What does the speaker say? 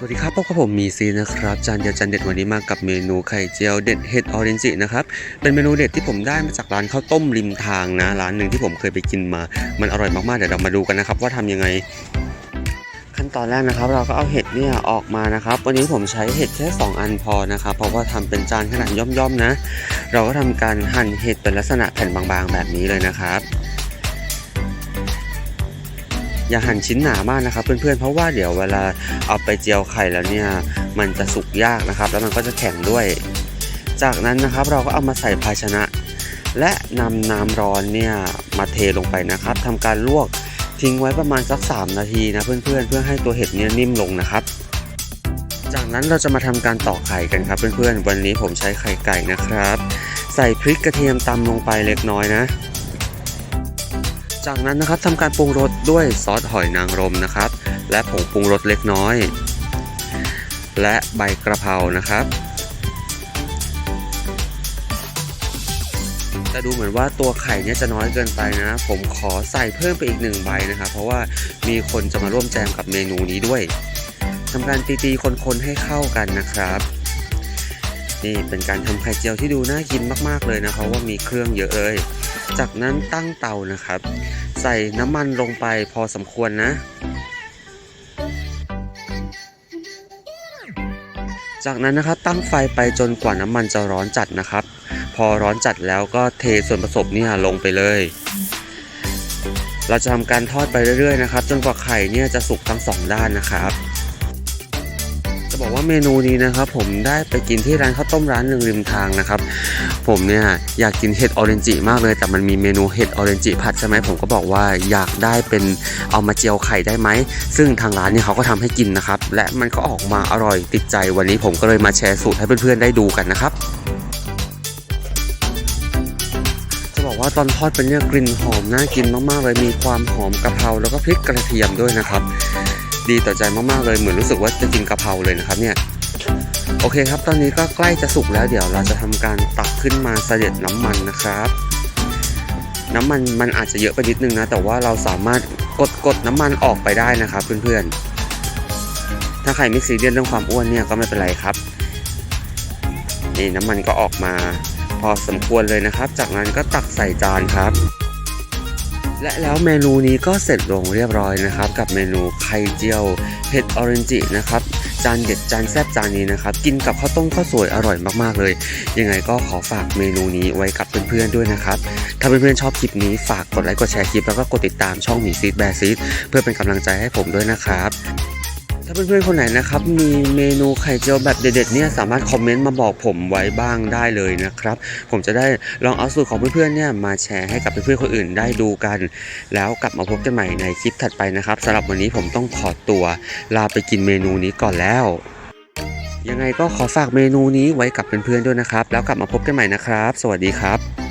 สวัสดีครับพบกับผมมีซีนะครับ จานเดียวจานเด็ดวันนี้มากับเมนูไข่เจียวเด็ดเห็ดออเรนจินะครับ เป็นเมนูเด็ดที่ผมได้มาจากร้านข้าวต้มริมทางนะ ร้านหนึ่งที่ผมเคยไปกินมา มันอร่อยมากๆ เดี๋ยวเรามาดูกันนะครับ ว่าทำยังไง ขั้นตอนแรกนะครับ เราก็เอาเห็ดเนี่ยออกมานะครับ วันนี้ผมใช้เห็ดแค่ 2 อันพอนะครับ เพราะว่าทำเป็นจานขนาดย่อมๆนะ เราก็ทำการหั่นเห็ดเป็นลักษณะแผ่นบางๆ แบบนี้เลยนะครับ อย่าหั่นชิ้นหนามากนะครับ เพื่อนๆ เพราะว่าเดี๋ยวเวลาเอาไปเจียวไข่แล้วเนี่ยมันจะสุกยากนะครับ แล้วมันก็จะแข็งด้วย จากนั้นนะครับเราก็เอามาใส่ภาชนะ และนำน้ำร้อนเนี่ยมาเทลงไปนะครับทำการลวกทิ้งไว้ประมาณสัก 3 นาทีนะเพื่อนๆ เพื่อให้ตัวเห็ดเนี่ยนิ่มลงนะครับ จากนั้นเราจะมาทำการตอกไข่กันครับเพื่อนๆ วันนี้ผมใช้ไข่ไก่นะครับ ใส่พริกกระเทียมตำลงไปเล็กน้อยนะ จากนั้นนะครับทำการปรุงรสด้วยซอสหอยนางรมนะครับ และผงปรุงรสเล็กน้อย และใบกระเพรานะครับ แต่ดูเหมือนว่าตัวไข่เนี่ยจะน้อยเกินไปนะ ผมขอใส่เพิ่มไปอีกหนึ่งใบนะครับ เพราะว่ามีคนจะมาร่วมแจมกับเมนูนี้ด้วยทำการตีๆคนๆให้เข้ากันนะครับนี่เป็นการทำไข่เจียวที่ดูน่ากินมากๆเลยนะเพราะว่ามีเครื่องเยอะเลย จากนั้นตั้งเตานะครับ ใส่น้ำมันลงไปพอสมควรนะ จากนั้นนะครับตั้งไฟไปจนกว่าน้ำมันจะร้อนจัดนะครับ พอร้อนจัดแล้วก็เทส่วนผสมเนี่ยลงไปเลย เราจะทำการทอดไปเรื่อยๆนะครับ จนกว่าไข่เนี่ยจะสุกทั้งสองด้านนะครับ บอกว่าเมนูนี้นะครับ ผมได้ไปกินที่ร้านข้าวต้มร้านหนึ่งริมทางนะครับ ผมเนี่ยอยากกินเห็ดออเรนจิมากเลย แต่มันมีเมนูเห็ดออเรนจิผัดใช่ไหมผมก็บอกว่าอยากได้เป็นเอามาเจียวไข่ได้ไหม ซึ่งทางร้านเนี่ยเขาก็ทำให้กินนะครับ และมันก็ออกมาอร่อยติดใจวันนี้ผมก็เลยมาแชร์สูตรให้เพื่อนๆได้ดูกันนะครับจะบอกว่าตอนทอดเป็นเนี่ยกลิ่นหอมน่ากินมากๆเลยมีความหอมกะเพราแล้วก็พริกกระเทียมด้วยนะครับ ดีต่อใจมากๆเลยเหมือนรู้สึกว่าจะกินกะเพราเลยนะครับเนี่ยโอเคครับ ตอนนี้ก็ใกล้จะสุกแล้วเดี๋ยวเราจะทำการตักขึ้นมาเสด็จน้ำมันนะครับ น้ำมันมันอาจจะเยอะไปนิดนึงนะ แต่ว่าเราสามารถกดกดน้ำมันออกไปได้นะครับเพื่อนๆ ถ้าใครไม่ซีเรียสเรื่องความอ้วนเนี่ยก็ไม่เป็นไรครับ นี่น้ำมันก็ออกมาพอสมควรเลยนะครับ จากนั้นก็ตักใส่จานครับ และแล้วเมนูนี้ก็เสร็จลงเรียบร้อยนะครับ กับเมนูไข่เจียวเห็ดออเรนจินะครับจานเด็ดจานแซ่บจานนี้นะครับ กินกับข้าวต้มข้าวสวยอร่อยมากๆเลย ยังไงก็ขอฝากเมนูนี้ไว้กับเพื่อนๆด้วยนะครับ ถ้าเพื่อนๆชอบคลิปนี้ฝากกดไลค์กดแชร์คลิปแล้วก็กดติดตามช่องหมีซีดแบร์ซีดเพื่อเป็นกำลังใจให้ผมด้วยนะครับ ถ้าเพื่อนๆคนไหนนะครับ มีเมนูไข่เจียวแบบเด็ดๆเนี่ยสามารถคอมเมนต์มาบอกผมไว้บ้างได้เลยนะครับ ผมจะได้ลองเอาสูตรของเพื่อนๆเนี่ยมาแชร์ให้กับเพื่อนๆคนอื่นได้ดูกัน แล้วกลับมาพบกันใหม่ในคลิปถัดไปนะครับสำหรับวันนี้ผมต้องขอตัว ลาไปกินเมนูนี้ก่อนแล้ว ยังไงก็ขอฝากเมนูนี้ไว้กับเพื่อนๆด้วยนะครับ แล้วกลับมาพบกันใหม่นะครับ สวัสดีครับ